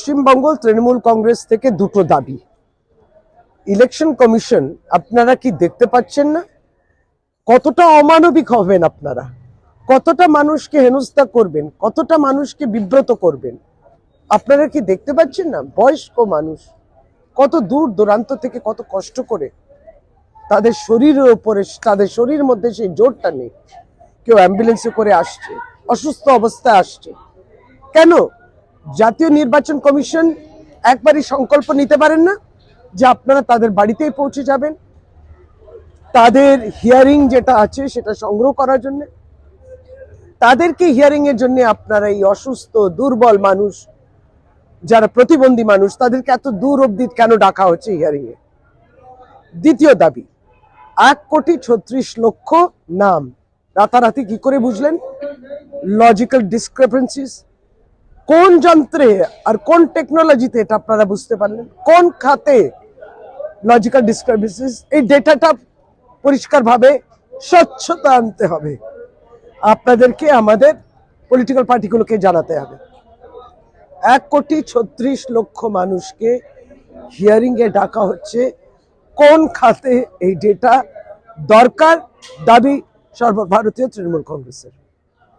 পশ্চিমবঙ্গ তৃণমূল কংগ্রেস থেকে দুটো দাবি। ইলেকশন কমিশন, আপনারা কি দেখতে পাচ্ছেন না? কতটা অমানবিক হবেন আপনারা? কতটা মানুষকে হেনস্থা করবেন? কতটা মানুষকে বিব্রত করবেন? আপনারা কি দেখতে পাচ্ছেন না? বয়স্ক মানুষ, কত দূর দূরান্ত থেকে কত কষ্ট করে তাদের শরীরের ওপরে তাদের শরীর মধ্যে সেই জোরটা নেই। কেউ অ্যাম্বুলেন্সে করে আসছে, অসুস্থ অবস্থায় আসছে। কেন? জাতীয় নির্বাচন কমিশন একবারই সংকল্প নিতে পারেন না যে আপনারা তাদের বাড়িতেই পৌঁছে যাবেন। তাদের হিয়ারিং যেটা আছে সেটা সংগ্রহ করার জন্য। তাদেরকে হিয়ারিং এর জন্য আপনারা এই অসুস্থ, দুর্বল মানুষ, যারা প্রতিবন্ধী মানুষ, তাদেরকে এত দূর অব্দি কেন ডাকা হচ্ছে হিয়ারিং এ? দ্বিতীয় দাবি, এক কোটি ছত্রিশ লক্ষ নাম। রাতারাতি কি করে বুঝলেন? লজিক্যাল ডিসক্রিপেন্সিস কোন যন্ত্রে আর কোন টেকনোলজিতে এটা আপনারা বুঝতে পারলেন? কোন খাতে লজিক্যাল ডিসক্রিপেন্সিস এই ডেটাটা পরিষ্কারভাবে স্বচ্ছতা আনতে হবে। আপনাদেরকে আমাদের পলিটিক্যাল পার্টিগুলোকে জানাতে হবে। এক কোটি ছত্রিশ লক্ষ মানুষকে হিয়ারিং এ ডাকা হচ্ছে কোন খাতে এই ডেটা দরকার? দাবি সর্বভারতীয় তৃণমূল কংগ্রেসের।